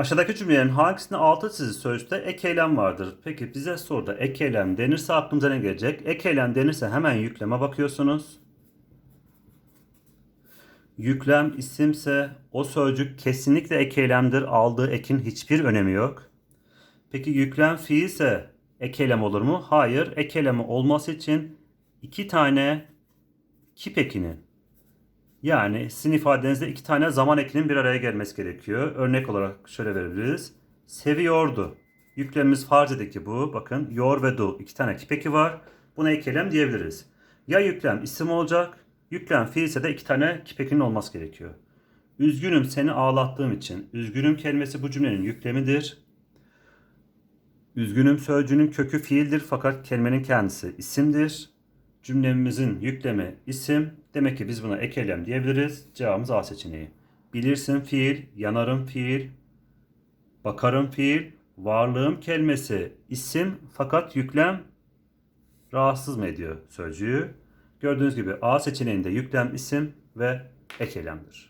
Aşağıdaki cümlelerin hangisinde altı çizili sözcükte ek eylem vardır? Peki bize soruda ek eylem denirse aklımıza ne gelecek? Ek eylem denirse hemen yükleme bakıyorsunuz. Yüklem isimse o sözcük kesinlikle ek eylemdir. Aldığı ekin hiçbir önemi yok. Peki yüklem fiilse ek eylem olur mu? Hayır. Ek eylemi olması için iki tane kip ekini yani sizin ifadenizde iki tane zaman ekinin bir araya gelmesi gerekiyor. Örnek olarak şöyle verebiliriz. Seviyordu. Yüklemimiz farz edik ki bu. Bakın yor ve do. iki tane kip eki var. Buna ek eylem diyebiliriz. Ya yüklem isim olacak. Yüklem fiilse de iki tane kip ekinin olması gerekiyor. Üzgünüm seni ağlattığım için. Üzgünüm kelimesi bu cümlenin yüklemidir. Üzgünüm sözcüğünün kökü fiildir fakat kelimenin kendisi isimdir. Cümlemizin yüklemi isim. Demek ki biz buna ek eylem diyebiliriz. Cevabımız A seçeneği. Bilirsin fiil, yanarım fiil, bakarım fiil, varlığım kelimesi isim fakat yüklem rahatsız mı ediyor sözcüğü? Gördüğünüz gibi A seçeneğinde yüklem isim ve ek eylemdir.